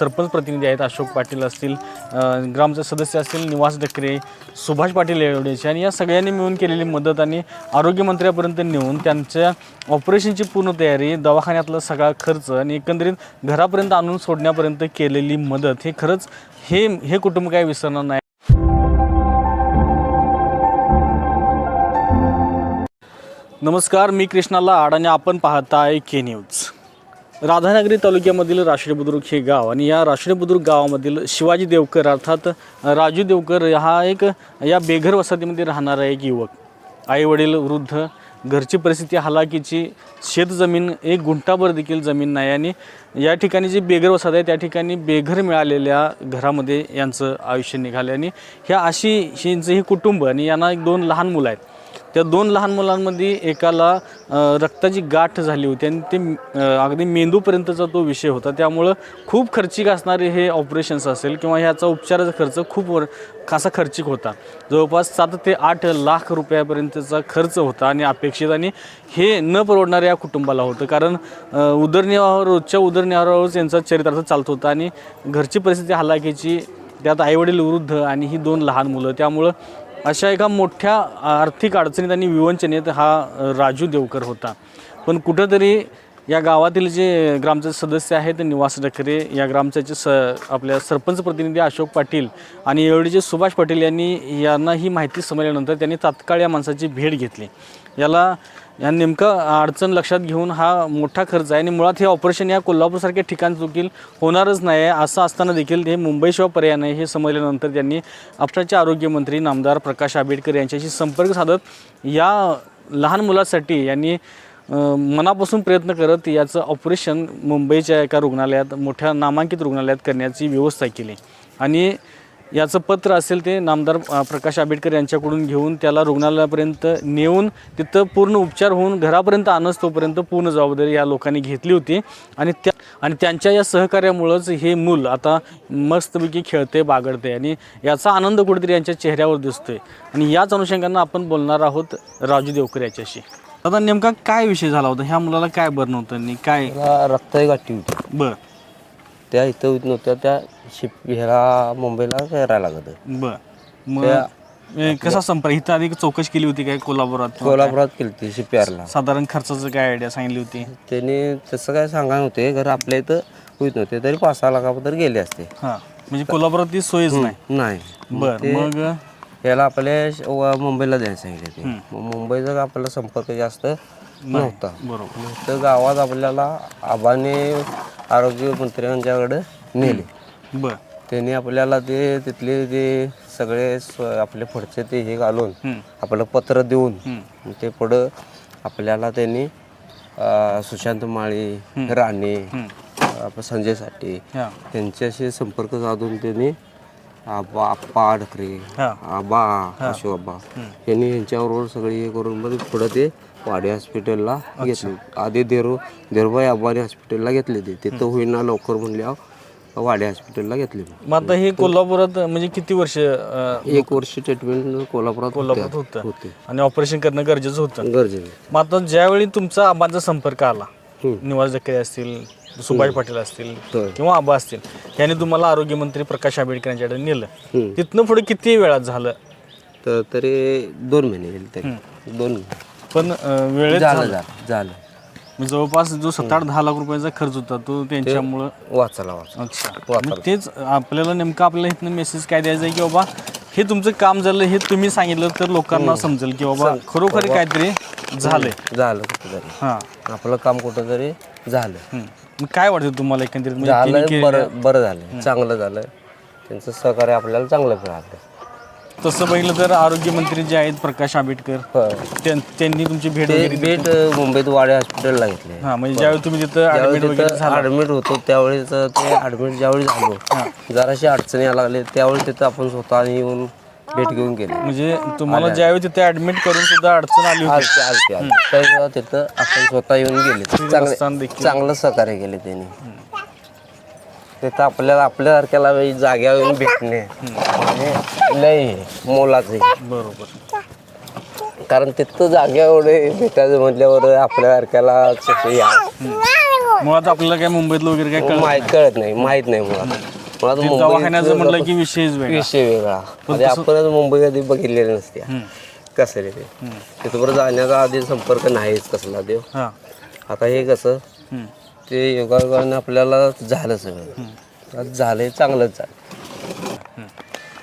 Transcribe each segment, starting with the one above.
सरपंच प्रतिनिधी आहेत अशोक पाटील असतील ग्रामचे सदस्य असतील निवास डकरे सुभाष पाटील एवढेचे आणि या सगळ्यांनी मिळून केलेली मदत आणि आरोग्यमंत्र्यापर्यंत नेऊन त्यांच्या ऑपरेशनची पूर्ण तयारी दवाखान्यातला सगळा खर्च आणि एकंदरीत घरापर्यंत आणून सोडण्यापर्यंत केलेली मदत हे खरंच हे हे कुटुंब काय विसरणार नाही. नमस्कार मी कृष्णाला आड आणि आपण पाहताय के न्यूज राधानगरी तालुक्यामधील राष्ट्रीय बुद्रुक हे गाव आणि या राष्ट्रीय बुद्रुक गावामधील शिवाजी देवकर अर्थात राजू देवकर हा एक या बेघर वसाहतीमध्ये राहणारा एक युवक. आई वडील वृद्ध घरची परिस्थिती हालाकीची शेतजमीन एक गुंठाभर देखील जमीन नाही आणि या ठिकाणी जी बेघर वसाहत आहे त्या ठिकाणी बेघर मिळालेल्या घरामध्ये यांचं आयुष्य निघाले आणि ह्या अशी यांचं हे कुटुंब आणि यांना एक दोन लहान मुलं आहेत. त्या दोन लहान मुलांमध्ये एकाला रक्ताची गाठ झाली होती आणि ते अगदी मेंदूपर्यंतचा तो विषय होता. त्यामुळं खूप खर्चिक असणारे हे ऑपरेशन्स असेल किंवा ह्याचा उपचाराचा खर्च खूप वर खासा खर्चिक होता. जवळपास सात ते आठ लाख रुपयापर्यंतचा खर्च होता आणि अपेक्षित आणि हे न परवडणाऱ्या या कुटुंबाला होतं. कारण उदरनिर्वाहावर रोजच्या उदरनिर्वाहावरच यांचा चरित्रार्थ चालत होता आणि घरची परिस्थिती हलाखीची त्यात आईवडील वृद्ध आणि ही दोन लहान मुलं. त्यामुळं अशा एका मोठ्या आर्थिक अडचणीत आणि विवंचनेत हा राजू देवकर होता. पण कुठंतरी या गावातील जे ग्रामचे सदस्य आहेत निवास डकरे या ग्रामचे स आपल्या सरपंच प्रतिनिधी अशोक पाटील आणि एवढीचे सुभाष पाटील यांनी यांना ही माहिती समजल्यानंतर त्यांनी तात्काळ या माणसाची भेट घेतली. याला या नेमकं अडचण लक्षात घेऊन हा मोठा खर्च आहे आणि मुळात हे ऑपरेशन या कोल्हापूरसारख्या ठिकाण चुकील होणारच नाही आहे. असं असताना देखील हे मुंबईशिवाय पर्याय नाही हे समजल्यानंतर त्यांनी आपल्याचे आरोग्यमंत्री नामदार प्रकाश आंबेडकर यांच्याशी संपर्क साधत या लहान मुलासाठी यांनी मनापासून प्रयत्न करत याचं ऑपरेशन मुंबईच्या एका रुग्णालयात मोठ्या नामांकित रुग्णालयात करण्याची व्यवस्था केली. आणि याचं पत्र असेल ते नामदार प्रकाश आंबेडकर यांच्याकडून घेऊन त्याला रुग्णालयापर्यंत नेऊन तिथं पूर्ण उपचार होऊन घरापर्यंत आणस तोपर्यंत पूर्ण जबाबदारी या लोकांनी घेतली होती. आणि त्या आणि त्यांच्या या सहकार्यामुळंच हे मूल आता मस्तपैकी खेळते बागडते आणि याचा आनंद कुठेतरी यांच्या चेहऱ्यावर दिसतोय. आणि याच अनुषंगानं आपण बोलणार आहोत राजू देवकर याच्याशी. आता नेमका काय विषय झाला होता? ह्या मुलाला काय बरं नव्हतं आणि काय? त्याला रक्ताची गाठी होती. बर. त्या इथं होत नव्हत्या त्या शिप ह्याला मुंबईला करायला लागत बर. मग त्या- ए, कसा संपर्क इथं आधी चौकशी केली होती काय कोल्हापुरात? कोल्हापुरात केली ती शिपयारला साधारण खर्चाचं काय आयडिया सांगितली होती? त्याने तसं काय सांगा नव्हते घर आपल्या इथं होत नव्हते तरी पाच सहा लाखापर्यंत गेले असते. हां. म्हणजे कोल्हापुरात ती सोयच नाही. नाही. बर मग याला आपल्या श- व- मुंबईला द्यायला सांगितले ते. मग मुंबईचा आपल्याला संपर्क जास्त नव्हता. बरोबर. मग तर गावात आपल्याला आबाने आरोग्यमंत्र्यांच्याकडे नेले. बर. त्यांनी आपल्याला ते तिथले ते सगळे स- आपले पुढचे ते हे घालून हम्म. आपलं पत्र देऊन. ते पुढं आपल्याला त्यांनी अं, सुशांत माळी राणे आपलं संजय साठे हां. त्यांच्याशी संपर्क साधून त्यांनी आबा आप्पा ढकरे हां. आबा अशोक आबा. यांनी यांच्याबरोबर सगळी हे करून मग पुढं ते वाडी हॉस्पिटलला घेतले. आधी देरो देरोबाई आबाने हॉस्पिटलला घेतले ते. तिथं होईना लवकर म्हणल्यावर वाडी हॉस्पिटलला घेतले मग. आता हे कोल्हापुरात म्हणजे किती वर्ष अं, एक वर्ष ट्रीटमेंट कोल्हापुरात कोल्हापुरात होते. होतं. होते आणि ऑपरेशन करणं गरजेचं होतं. गरजेचं. मग आता ज्यावेळी तुमचा आबांचा संपर्क आला हम्म. निवास जक्के असतील सुभाष पाटील असतील. किंवा आबा असतील त्यांनी तुम्हाला आरोग्यमंत्री प्रकाश आंबेडकर यांच्याकडे नेलं. तिथनं पुढे किती वेळात झालं? तर तरी दोन महिने गेले तरी. दोन पण वेळेत झालं झालं. जवळपास जो सात आठ दहा लाख रुपयाचा खर्च होता तो त्यांच्यामुळं वाचायला वाचा तेच आपल्याला नेमकं आपल्याला इथनं मेसेज काय द्यायचा आहे की बाबा हे तुमचं काम झालं हे तुम्ही सांगितलं तर लोकांना समजेल की बाबा खरोखर काहीतरी झालंय. झालं कुठं हां. आपलं काम कुठं तरी झालं काय वाटतं तुम्हाला एकंदरीत? म्हणजे झालं बरं बरं झालं चांगलं झालं त्यांचं सहकार्य आपल्याला चांगलं मिळालं तसं बघितलं तर आरोग्यमंत्री जे आहेत प्रकाश आंबेडकर होय. त्यां- त्यांनी तुमची भेट ते वगैरे बेट मुंबईत वाडे हॉस्पिटलला घेतले. हां म्हणजे ज्यावेळी तुम्ही तिथं ऍडमिट वगैरे झाला. ऍडमिट होतो त्यावेळेस ते ऍडमिट ज्यावेळी झालो जराशी अडचणी यायला लागले त्यावेळी तिथं आपण स्वतः येऊन भेट घेऊन गेले. म्हणजे तुम्हाला ज्यावेळी तिथे ऍडमिट करून सुद्धा अडचण आली होती. आलते आलते आलते. तर तिथं आपण स्वतः येऊन गेले. चांगले देखील. चांगलं सहकार्य केले त्यांनी. तिथं आपल्याला आपल्यासारख्याला वेळी जाग्यावर येऊन भेटणे. म्हणजे लय हे, मोलाचं. बरोबर. कारण तिथं जाग्यावर भेटायचं म्हटल्यावर आपल्यासारख्याला कसं या. मुळात आपल्याला काय मुंबईतलं वगैरे काय कळत माहीत कळत नाही माहीत नाही मुळात. ते दवाखान्याचं म्हटलं की विषयच वेगळा. विषय वेगळा. आणि आपणच मुंबई कधी बघितलेलं नसते कसं रे ते? तिथं जाण्याचा आधी संपर्क नाहीच कसला देव. हां. आता हे कसं? हम्म. ते योगायोगाने आपल्याला झालं सगळं. आज झालंय चांगलंच झालं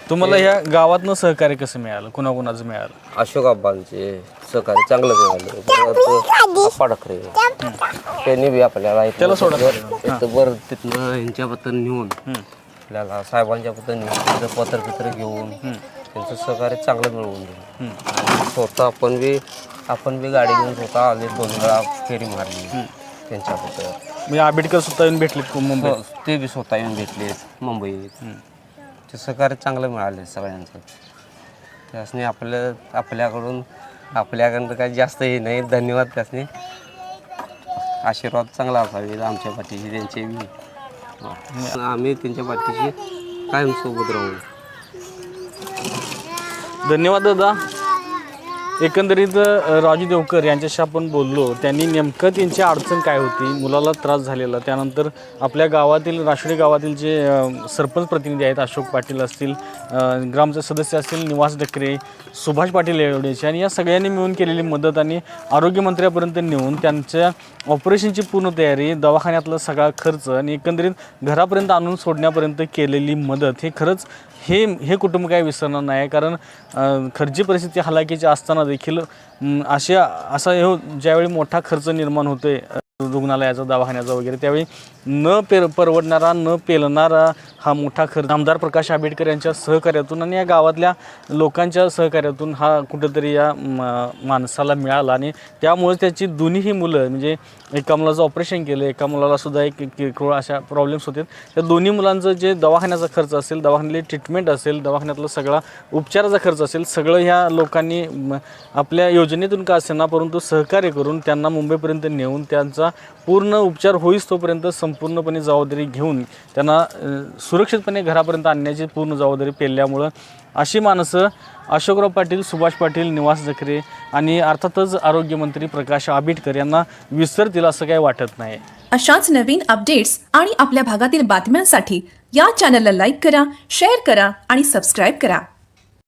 तुम्हाला ह्या गावातनं सहकार्य कसं मिळालं? कुणाकुणाचं मिळालं? अशोक आब्बांचे सहकार्य चांगलं मिळालं परत आप्पा ठाकरे त्यांनी बी आपल्याला त्याला सोडा. इथं वर तिथनं पत्र नेऊन आपल्याला साहेबांच्या तिथं पत्र पित्र घेऊन त्यांचं सहकार्य चांगलं मिळवून दिलं आणि स्वतः आपण बी आपण बी गाडी घेऊन स्वतः आले दोन वेळा फेरी मारली त्यांच्या पत्र म्हणजे आंबेडकर स्वतः येऊन भेटलेत मुंबईत? हो, ते बी स्वतः येऊन भेटले मुंबईत. ते सहकार्य चांगलं मिळाले सगळ्यांचं. त्यासनी आपल्या आपल्याकडून आपल्याकडं काही जास्त हे नाही. धन्यवाद त्यासनी. आशीर्वाद चांगला असावे आमच्या पाठीशी त्यांचे बी. हो. आम्ही त्यांच्या पाठीशी कायम सोबत राहू धन्यवाद दादा एकंदरीत राजू देवकर यांच्याशी आपण बोललो त्यांनी नेमकं त्यांची अडचण काय होती? मुलाला त्रास झालेला. त्यानंतर आपल्या गावातील राष्ट्रीय गावातील जे सरपंच प्रतिनिधी आहेत अशोक पाटील असतील ग्रामचे सदस्य असतील निवास डकरे सुभाष पाटील एवढेचे आणि या सगळ्यांनी मिळून केलेली मदत आणि आरोग्यमंत्र्यापर्यंत नेऊन त्यांच्या ऑपरेशनची पूर्ण तयारी दवाखान्यातला सगळा खर्च आणि एकंदरीत घरापर्यंत आणून सोडण्यापर्यंत केलेली मदत हे खरंच हे हे कुटुंब काय विसरणार नाही. कारण खर्ची परिस्थिती हलाखीची असताना देखील अशा असा हे ज्यावेळी मोठा खर्च निर्माण होतोय रुग्णालयाचा दवाखान्याचा वगैरे त्यावेळी न पेर परवडणारा न पेलणारा हा मोठा खर्च आमदार प्रकाश आंबेडकर यांच्या सहकार्यातून आणि या गावातल्या लोकांच्या सहकार्यातून हा कुठंतरी या म- माणसाला मिळाला आणि त्यामुळे त्याची दोन्हीही मुलं म्हणजे एका मुलाचं ऑपरेशन केलं एका मुलाला सुद्धा एक किरकोळ अशा प्रॉब्लेम्स होते. त्या दोन्ही मुलांचं जे दवाखान्याचा खर्च असेल दवाखान्यातली ट्रीटमेंट असेल दवाखान्यातला सगळा उपचाराचा खर्च असेल सगळं ह्या लोकांनी म, आपल्या योजनेतून का असेना परंतु सहकार्य करून त्यांना मुंबईपर्यंत नेऊन त्यांचा पूर्ण उपचार होईस तोपर्यंत संपूर्णपणे जबाबदारी घेऊन त्यांना सुरक्षितपणे घरापर्यंत आणण्याची पूर्ण जबाबदारी पेलल्यामुळं अशी माणसं अशोकराव पाटील सुभाष पाटील निवास जखरे आणि अर्थातच आरोग्यमंत्री प्रकाश आंबेडकर यांना विसरतील असं काही वाटत नाही. अशाच नवीन अपडेट्स आणि आपल्या भागातील बातम्यांसाठी या चॅनलला लाईक करा शेअर करा आणि सबस्क्राईब करा.